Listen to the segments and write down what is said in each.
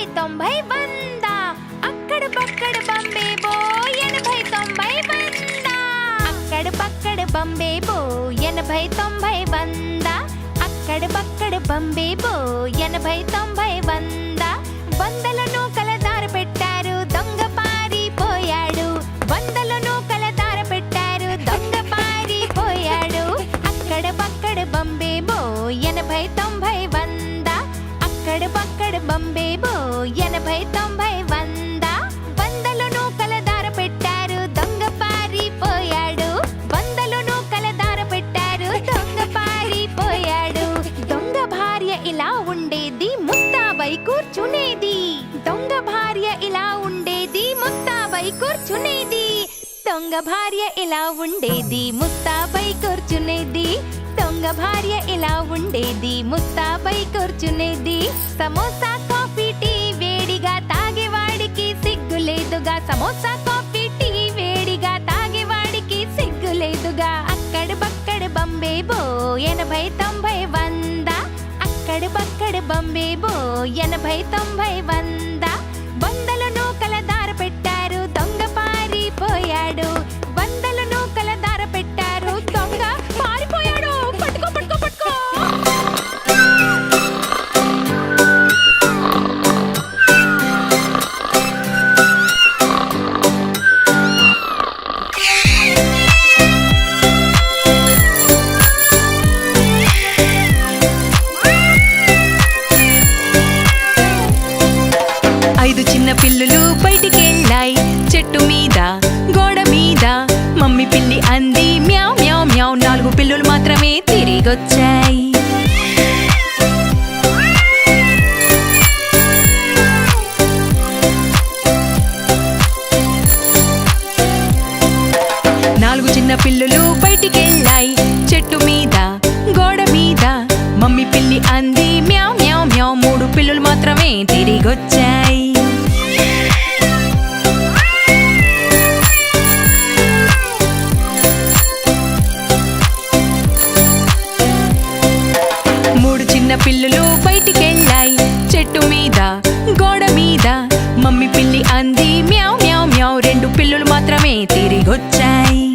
ఎనభై తొంభై వంద. అక్కడ పక్కడ బంబే బో ఎనభై తొంభై వంద. అక్కడ పక్కడ బంబే బో ఎనభై తొంభై వంద. అక్కడ పక్కడ బంబే బో ఎనభై తొంభై వంద. వంద ముస్తాబై కూర్చునేది. దొంగ భార్య ఇలా ఉండేది ముస్తాబై కూర్చునేది. దొంగ భార్య ఇలా ఉండేది ముస్తాబై కూర్చునేది. సమోసా కాఫీ టీ వేడిగా తాగేవాడికి సిగ్గు లేదుగా. సమోసా కాఫీ టీ వేడిగా తాగేవాడికి సిగ్గు లేదుగా. అక్కడ బక్కడ బంబే బో ఎనభై తొంభై వంద. అక్కడ బక్కడ బంబే బో ఎనభై తొంభై వంద. వచ్చాయి. నాలుగు చిన్న పిల్లులు బయటికెళ్ళాయి. చెట్టు మీ చిన్న పిల్లులు బయటికెళ్ళాయి. చెట్టు మీద గోడ మీద మమ్మీ పిల్లి అంది మ్యావ్ మ్యావ్ మ్యావ్. రెండు పిల్లులు మాత్రమే తిరిగొచ్చాయి.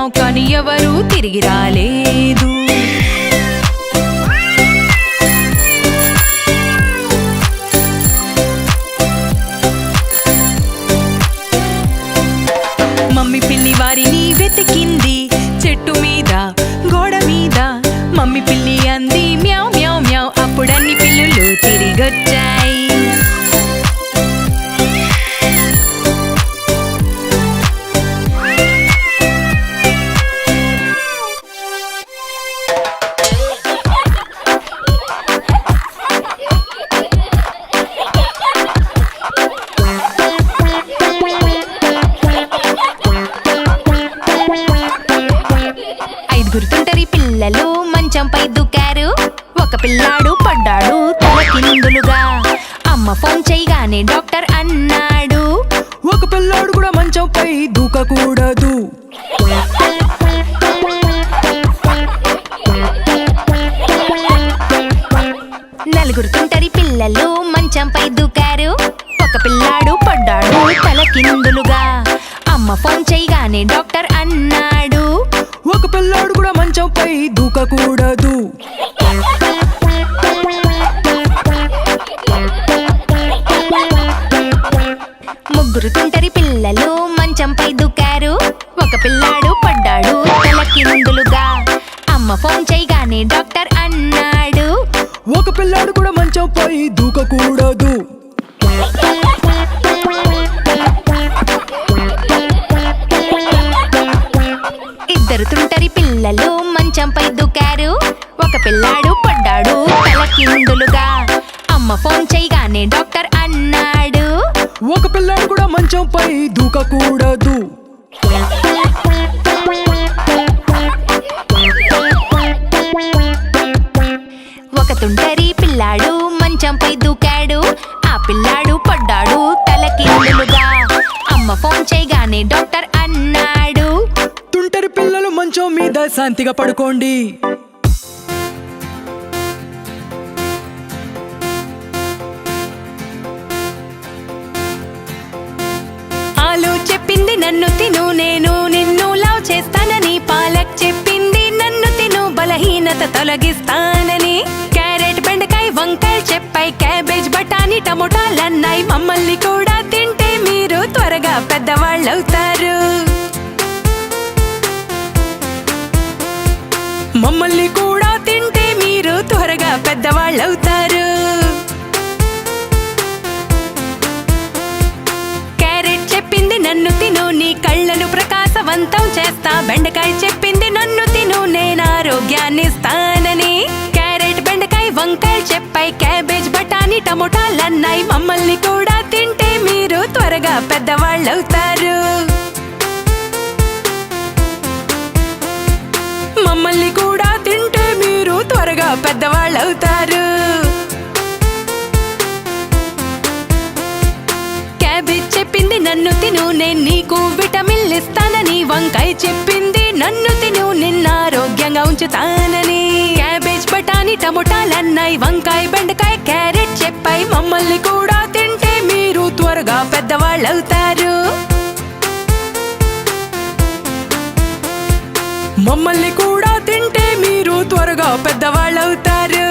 వెళ్ళాం కానీ ఎవరూ తిరిగి రాలేదు. మంచంపై దూకారు. ఒక పిల్లాడు పడ్డాడు తలకిందులుగా అమ్మ ఫోన్ చేయగానే డాక్టర్ అన్నాడు ఒక పిల్లాడు కూడా మంచంపై దూకకూడదు. నలుగురు తుంటరి పిల్లలు మంచంపై దూకారు. ఒక పిల్లాడు పడ్డాడు తలకిందులుగా అమ్మ ఫోన్ చేయగానే డాక్టర్ అన్నాడు ఒక పిల్లాడు కూడా మంచంపై దూకకూడదు. ముగ్గురు తుంటరి పిల్లలు మంచంపై దూకారు. ఒక పిల్లాడు పడ్డాడు తలకిందులుగా అమ్మ ఫోన్ చేయగానే డాక్టర్ అన్నాడు. ఒక పిల్లాడు కూడా మంచంపై దూకకూడదు. ఇద్దరు తుంటరి పిల్లలు మంచంపై దుకారు. ఒక పిల్లాడు పడ్డాడు తలకిందులుగా అమ్మ ఫోన్ చేయగానే డాక్టర్ అన్నాడు. ఒక పిల్లాడు కూడా మంచంపై దూకకూడదు. శాంతిగా పడుకోండి. ఆలు చెప్పింది నన్ను తిను నేను నిన్ను లవ్ చేస్తానని. పాలక్ చెప్పింది నన్ను తిను బలహీనత తొలగిస్తానని. క్యారెట్ బెండకాయ వంకాయ చెప్పాయి. క్యాబేజ్ బఠానీ టమోటాలన్నాయి మమ్మల్ని కూడా తింటే మీరు త్వరగా పెద్దవాళ్ళవుతారు. మమ్మల్ని కూడా తింటే మీరు త్వరగా పెద్దవాళ్ళవుతారు. క్యారెట్ చెప్పింది నన్ను తిను నీ కళ్ళను ప్రకాశవంతం చేస్తా. బెండకాయ చెప్పింది నన్ను తిను నేను ఆరోగ్యాన్ని ఇస్తానని. క్యారెట్ బెండకాయ వంకాయ చెప్పాయి. క్యాబేజ్ బఠానీ టమోటాలన్నాయి మమ్మల్ని కూడా తింటే మీరు త్వరగా పెద్దవాళ్ళవుతారు. పెద్దవాళ్ళవుతారు. క్యాబేజ్ చెప్పింది నన్ను తిను నేను నీకు విటమిన్లు ఇస్తానని. వంకాయ చెప్పింది నన్ను తిను నిన్న ఆరోగ్యంగా ఉంచుతానని. క్యాబేజ్ బఠానీ టమోటాలన్నాయి వంకాయ బెండకాయ క్యారెట్ చెప్పాయి. మమ్మల్ని కూడా తింటే మీరు త్వరగా పెద్దవాళ్ళవుతారు. మమ్మల్ని కూడా తింటే మీరు త్వరగా పెద్దవాళ్ళవుతారు.